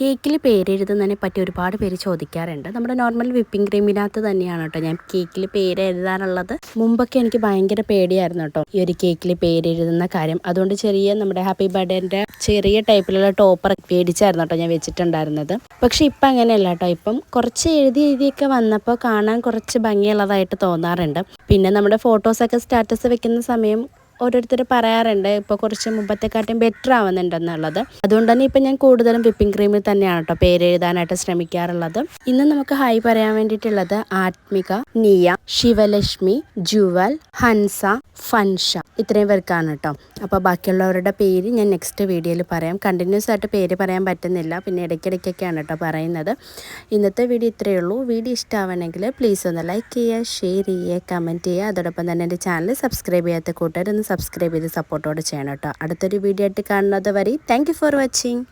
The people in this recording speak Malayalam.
കേക്കിൽ പേരെഴുതുന്നതിനെ പറ്റി ഒരുപാട് പേര് ചോദിക്കാറുണ്ട്. നമ്മുടെ നോർമൽ വിപ്പിംഗ് ക്രീമിനകത്ത് തന്നെയാണ് കേട്ടോ ഞാൻ കേക്കിൽ പേര് എഴുതാനുള്ളത് മുമ്പൊക്കെ എനിക്ക് ഭയങ്കര പേടിയായിരുന്നു കേട്ടോ ഈ ഒരു കേക്കിൽ പേരെഴുതുന്ന കാര്യം. അതുകൊണ്ട് ചെറിയ നമ്മുടെ ഹാപ്പി ബർത്ത്ഡേന്റെ ചെറിയ ടൈപ്പിലുള്ള ടോപ്പർ മേടിച്ചായിരുന്നു കേട്ടോ ഞാൻ വെച്ചിട്ടുണ്ടായിരുന്നത്. പക്ഷെ ഇപ്പം അങ്ങനെയല്ല കേട്ടോ. ഇപ്പം കുറച്ച് എഴുതി എഴുതിയൊക്കെ വന്നപ്പോൾ കാണാൻ കുറച്ച് ഭംഗിയുള്ളതായിട്ട് തോന്നാറുണ്ട്. പിന്നെ നമ്മുടെ ഫോട്ടോസൊക്കെ സ്റ്റാറ്റസ് വെക്കുന്ന സമയം ഓരോരുത്തർ പറയാറുണ്ട് ഇപ്പോൾ കുറച്ച് മുമ്പത്തെക്കാട്ടും ബെറ്റർ ആവുന്നുണ്ടെന്നുള്ളത്. അതുകൊണ്ട് തന്നെ ഇപ്പം ഞാൻ കൂടുതലും വിപ്പിംഗ് ക്രീമിൽ തന്നെയാണ് കേട്ടോ പേര് എഴുതാനായിട്ട് ശ്രമിക്കാറുള്ളത്. ഇന്ന് നമുക്ക് ഹായ് പറയാൻ വേണ്ടിയിട്ടുള്ളത് ആത്മിക നിയ ശിവലക്ഷ്മി ജുവൽ ഹൻസ ഫൻഷ ഇത്രയും പേർക്കാണ് കേട്ടോ അപ്പോൾ ബാക്കിയുള്ളവരുടെ പേര് ഞാൻ നെക്സ്റ്റ് വീഡിയോയിൽ പറയാം. കണ്ടിന്യൂസ് ആയിട്ട് പേര് പറയാൻ പറ്റുന്നില്ല. പിന്നെ ഇടയ്ക്കിടയ്ക്കൊക്കെയാണ് കേട്ടോ പറയുന്നത്. ഇന്നത്തെ വീഡിയോ ഇത്രയേ ഉള്ളൂ. വീഡിയോ ഇഷ്ടമാവണമെങ്കിൽ പ്ലീസ് ഒന്ന് ലൈക്ക് ചെയ്യുക ഷെയർ ചെയ്യുക കമന്റ് ചെയ്യുക. അതോടൊപ്പം തന്നെ എന്റെ ചാനൽ സബ്സ്ക്രൈബ് ചെയ്യാത്ത കൂട്ടുകാരൊന്ന് സബ്സ്ക്രൈബ് ചെയ്ത് സപ്പോർട്ടോടെ ചെയ്യണം കേട്ടോ. അടുത്തൊരു വീഡിയോ ആയിട്ട് കാണുന്നത് വരെ താങ്ക് ഫോർ വാച്ചിങ്